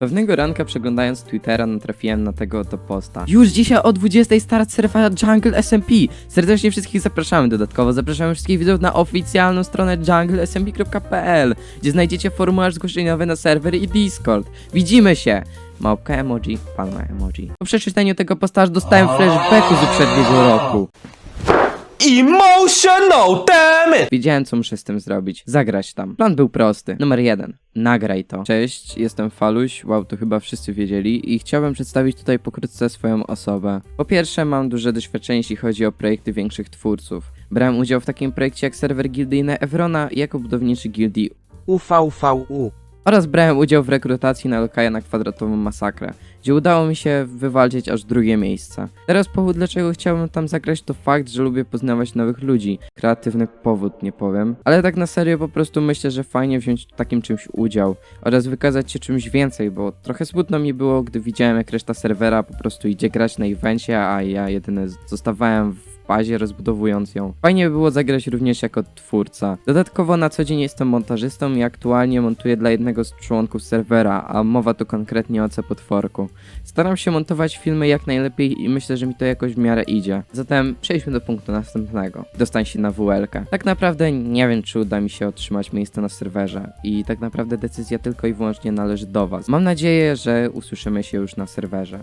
Pewnego ranka przeglądając Twittera natrafiłem na tego oto posta. Już dzisiaj o 20 start serwa Jungle SMP. Serdecznie wszystkich zapraszamy. Dodatkowo zapraszamy wszystkich widzów na oficjalną stronę junglesmp.pl, gdzie znajdziecie formularz zgłoszeniowy na serwer i Discord. Widzimy się! Małpka emoji, palma emoji. Po przeczytaniu tego posta aż dostałem flashbacku z poprzedniego roku. Emotional, damn it! Wiedziałem, co muszę z tym zrobić. Zagrać tam. Plan był prosty. Numer jeden. Nagraj to. Cześć, jestem Faluś. Wow, to chyba wszyscy wiedzieli. I chciałbym przedstawić tutaj pokrótce swoją osobę. Po pierwsze, mam duże doświadczenie, jeśli chodzi o projekty większych twórców. Brałem udział w takim projekcie jak serwer gildyjny Evrona jako budowniczy gildii UVVU. Oraz brałem udział w rekrutacji na lokaja na kwadratową masakrę, gdzie udało mi się wywalczyć aż drugie miejsce. Teraz powód, dlaczego chciałbym tam zagrać, to fakt, że lubię poznawać nowych ludzi. Kreatywny powód, nie powiem. Ale tak na serio po prostu myślę, że fajnie wziąć w takim czymś udział oraz wykazać się czymś więcej, bo trochę smutno mi było, gdy widziałem jak reszta serwera po prostu idzie grać na evencie, a ja jedynie zostawałem w bazie, rozbudowując ją. Fajnie by było zagrać również jako twórca. Dodatkowo na co dzień jestem montażystą i aktualnie montuję dla jednego z członków serwera, a mowa tu konkretnie o C-potworku. Staram się montować filmy jak najlepiej i myślę, że mi to jakoś w miarę idzie. Zatem przejdźmy do punktu następnego. Dostań się na WL-kę. Tak naprawdę nie wiem, czy uda mi się otrzymać miejsce na serwerze i tak naprawdę decyzja tylko i wyłącznie należy do Was. Mam nadzieję, że usłyszymy się już na serwerze.